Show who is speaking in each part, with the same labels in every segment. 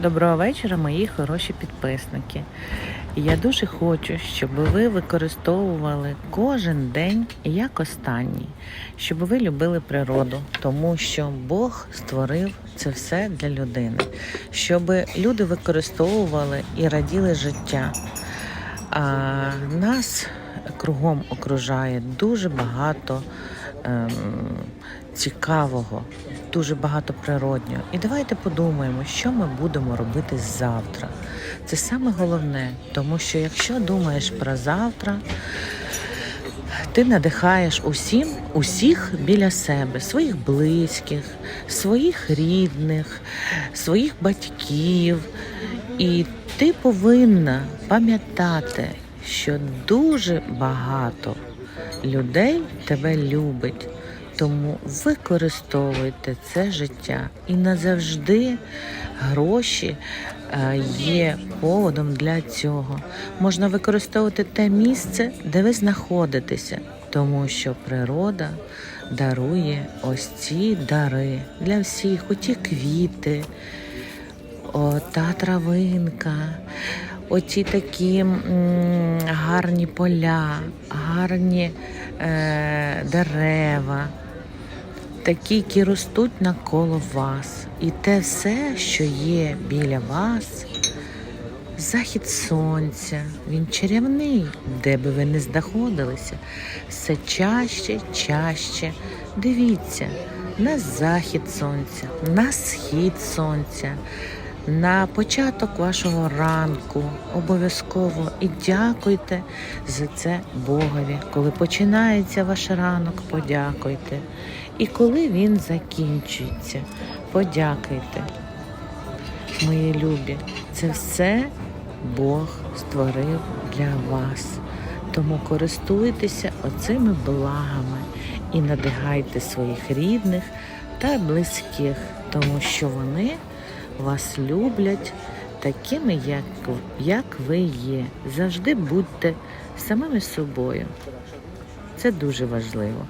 Speaker 1: Доброго вечора, мої хороші підписники. Я дуже хочу, щоб ви використовували кожен день як останній, щоб ви любили природу, тому що Бог створив це все для людини, щоб люди використовували і раділи життя. А нас кругом окружає дуже багато ем, цікавого, дуже багато природнього. І давайте подумаємо, що ми будемо робити завтра. Це саме головне, тому що якщо думаєш про завтра, ти надихаєш усім, усіх біля себе, своїх близьких, своїх рідних, своїх батьків. І ти повинна пам'ятати, що дуже багато людей тебе любить. Тому використовуйте це життя і назавжди гроші е, є поводом для цього. Можна використовувати те місце, де ви знаходитеся, тому що природа дарує ось ці дари для всіх, оті квіти, та травинка. Оці такі м, гарні поля, гарні е, дерева, такі, які ростуть навколо вас. І те все, що є біля вас, захід сонця, він чарівний, де би ви не знаходилися, все чаще, чаще. Дивіться на захід сонця, на схід сонця. На початок вашого ранку обов'язково і дякуйте за це Богові. Коли починається ваш ранок, подякуйте. І коли він закінчується, подякуйте. Мої любі, це все Бог створив для вас. Тому користуйтеся оцими благами і надихайте своїх рідних та близьких, тому що вони вас люблять такими, як, як ви є. Завжди будьте самими собою. Це дуже важливо.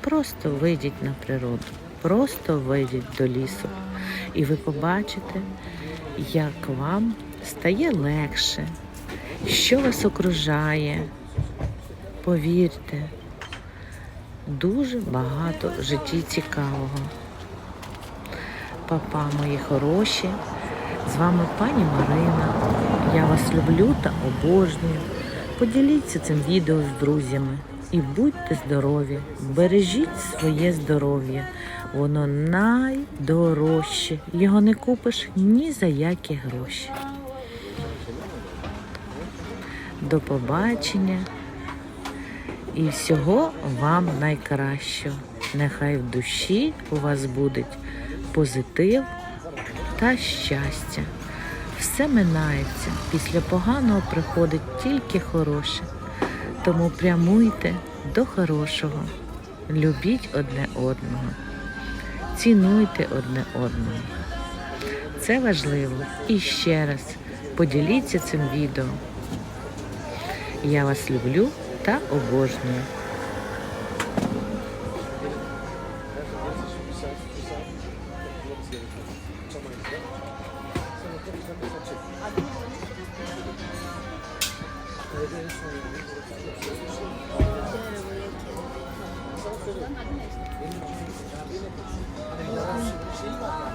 Speaker 1: Просто вийдіть на природу, просто вийдіть до лісу, і ви побачите, як вам стає легше, що вас окружає. Повірте, дуже багато в житті цікавого. Папа, мої хороші. З вами пані Марина. Я вас люблю та обожнюю. Поділіться цим відео з друзями і будьте здорові. Бережіть своє здоров'я. Воно найдорожче. Його не купиш ні за які гроші. До побачення і всього вам найкращого. Нехай в душі у вас будуть позитив та щастя. Все минається, після поганого приходить тільки хороше. Тому прямуйте до хорошого, любіть одне одного, цінуйте одне одного. Це важливо. І ще раз поділіться цим відео. Я вас люблю та обожнюю.
Speaker 2: Onların adı ne işte? Şey var